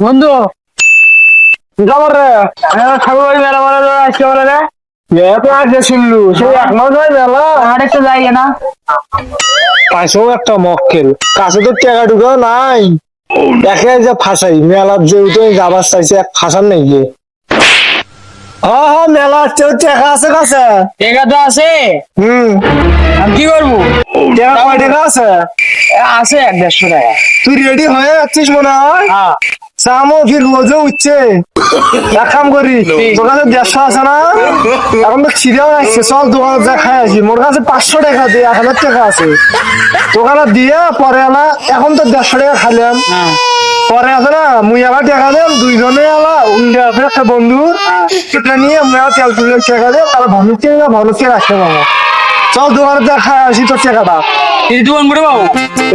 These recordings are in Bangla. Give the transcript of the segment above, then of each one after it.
বন্ধু খবর রে? ঠাকুর বাড়ি মেলা বলে রে। তো আগে শুনলু সেই এক মাস হয় মেলা আর একটা জায়গা না। পাঁচশো একটা মক্কেল কাছে তো টাকা ঢুকে নাই। যে ফাঁসাই মেলার যেহেতু যাবার চাইছে এক ফাঁসার নেই গিয়ে হ্যাঁ হ্যাঁ মেলার চেয়েও টাকা আছে কাছে। টাকা তো আছে। হুম। আমি কি করব? টাকা কয় টাকা আছে? আছে এক দেড়শো টাকা। তুই রেডি হয়ে যাচ্ছিস মনে হয়? হ্যাঁ। সামো ফির রোজও উঠছে। এক কাম করি তোর কাছে দেড়শো আছে না? এখন তো ছিঁড়েও আসছে চল দোকানে যা, খাই আসি মোর কাছে পাঁচশো টাকা দিয়ে এক হাজার টাকা আছে। দোকানে দিয়ে পরে আনা, এখন তো দেড়শো টাকা খাইলাম পরে আছে না, মুই আবার টাকা দেব দুইজনে আলা উল্টে আছে, একটা বন্ধু সেটা নিয়ে আবার তেল তুলে টাকা দেব তাহলে ভানুকে না ভানুকে রাখতে পাবো চল দোকানে খাই আসি তোর টাকাটা এই দোকান করে পাবো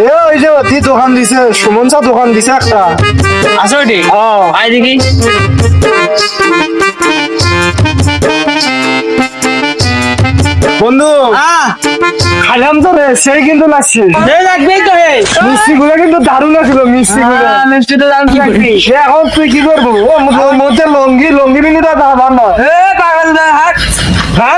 এ ওই যে অতি দোকান দিছে সুমন চা দোকান দিছে একটা। আছে ওটি আয় দেখি। বন্ধু খাইলাম তো রে সেই কিন্তু লাগছে। সে লাগবেই তো হে। মিষ্টি গুলো কিন্তু দারুণ আছিল মিষ্টি গুলো মিষ্টি তো করবি সে এখন তুই কি করব? মধ্যে লঙ্গি লঙ্গি দিলি তা দাম নয় এ পাগল দা হাট না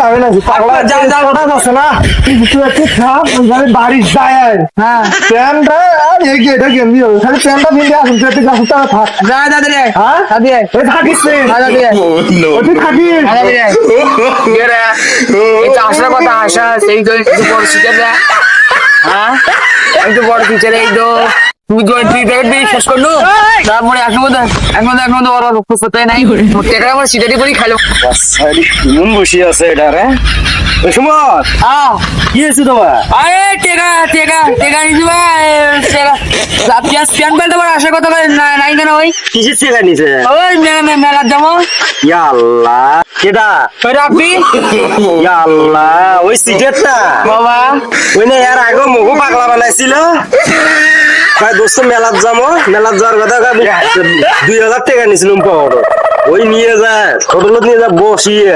না লঙ্গি না পাগলা যা, যা। হঠাৎ আছে না? তুই একটু খাপ ওইখানে বাড়ির যায় হ্যাঁ প্যান্টটা আর এই এটা গেঞ্জি হবে। খালি প্যান্টটা পিনতে আসুন তুই একটু গাছ তারা থাক। যা দাদা রে হ্যাঁ? ওই থাকিস ওই তুই থাকিস। দাদা রে। কে রে আসার কথা আসা সেই তো একটু বড় সিটার রে। হ্যাঁ? একটু বড় সিটার এই তো তুই তুই শেষ করলু? তারপরে এক মধ্যে এক মধ্যে এক মধ্যে ওর উপস্থিত নাই। টাকা আমার সিটারি করে খাইলো। মন বসে আছে এটা রে। কি হয়েছে তোমার? আরে টেকা টেকা ভাই টেকা। আসার কথা নাই কেন ওই? কিসের টাকা নিছে? ওই মেলার জামা। কেডা? ওই সিগারেটটা বাবা। ওই না এর আগে মুখও পাগলা বানাইছিল। কয় দোস্ত মেলাত যাব মেলাত যাওয়ার কথা দুই হাজার টাকা নিছিলাম পাওয়ার ওই নিয়ে যায় হোটেলত নিয়ে যা বসিয়ে।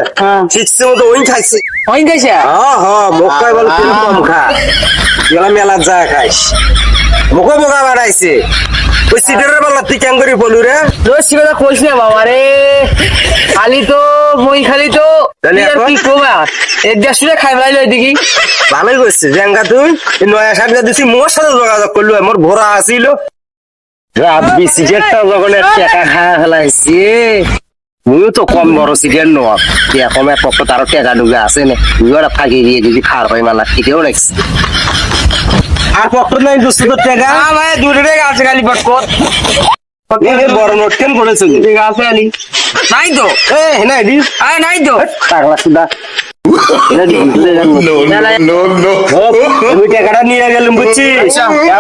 ঠিকছে মতো ওই খাইছে। ওই গেছে হ্যাঁ হ্যাঁ মোক কয় বল তেল কম খা। এগুলা মেলাত যা খাইস। মোকো বোকা বাড়াইছে ওই সিগারেটের বেলা তুই কেন করি বলু রে। রোজ কথা কইস না বাবা রে খালি তো মই খালি তো। কি কবা? এক খাই এদিকে ভালোই করছে জেঙ্গা তুই। নয়া শাড়িটা দিছি মোর সাথে যোগাযোগ করল মোর ভরা আসিল যখন টাকা ফেলাইছে তো কম বড় সিগারেট নোয়া। দিয়া কমে পক্ষ তারও টাকা ডুবে আছে না ফাঁকি দিয়ে যদি খাওয়ার পাই মালা ঠিকও রাখছি আর পক্ষ নাই দোস্ত তোর টাকা। হ্যাঁ দূরে আছে খালি যে বড় নোট কেন করেছে ঠিক আছে আলি। নাই তো। এ নাই দিস আরে নাই তো। টাকলা সুদা। টাকাটা নিয়ে গেলাম বুঝছিস?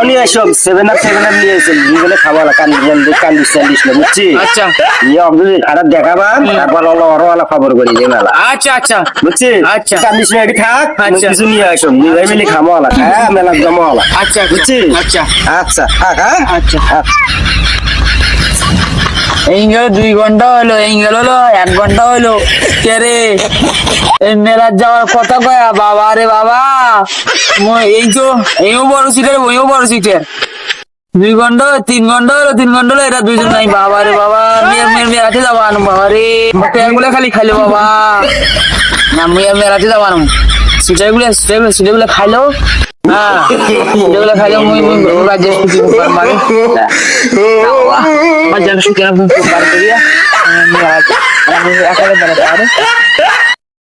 নিয়ে আসো। সেভেন আপ সেভেন আপ নিয়ে এসে নিয়ে গেলে খাব কান্দিস কান্দিস কান্দিস না বুঝছিস? আচ্ছা। নিয়ে অবধি খারাপ দেখাবা তারপর অলো খবর করি যে মেলা। আচ্ছা আচ্ছা। বুঝছিস? আচ্ছা। কান্দিস না এটি থাক। আচ্ছা। কিছু নিয়ে হ্যাঁ মেলা জমা আচ্ছা বুঝছিস? আচ্ছা। আচ্ছা থাক হ্যাঁ? আচ্ছা। আচ্ছা এই গেল দুই ঘণ্টা হলো এই গেল হলো এক ঘণ্টা হলো কে রে? মেলার যাওয়ার কথা কয়া, বাবা রে বাবা। এই তো, এইও বড় সিটের ওইও বড় সিটের। দুই ঘণ্টা তিন ঘণ্টা হলো তিন ঘণ্টা হলো এরা দুইজন নাই। বাবা রে বাবা মেয়ের মেয়ের মেলাতে যাব আনো বাবা রে। গুলো খালি খাইলো, বাবা। না মেয়ের মেলাতে যাব আনো সিটারগুলো সিটারগুলো খাইলো হ্যাঁ সিটার খাইলো মুই মুই রাজ্যের ছুটি মারে বাজার সুখে বার করিয়া আমি একালে বেড়াতে পারে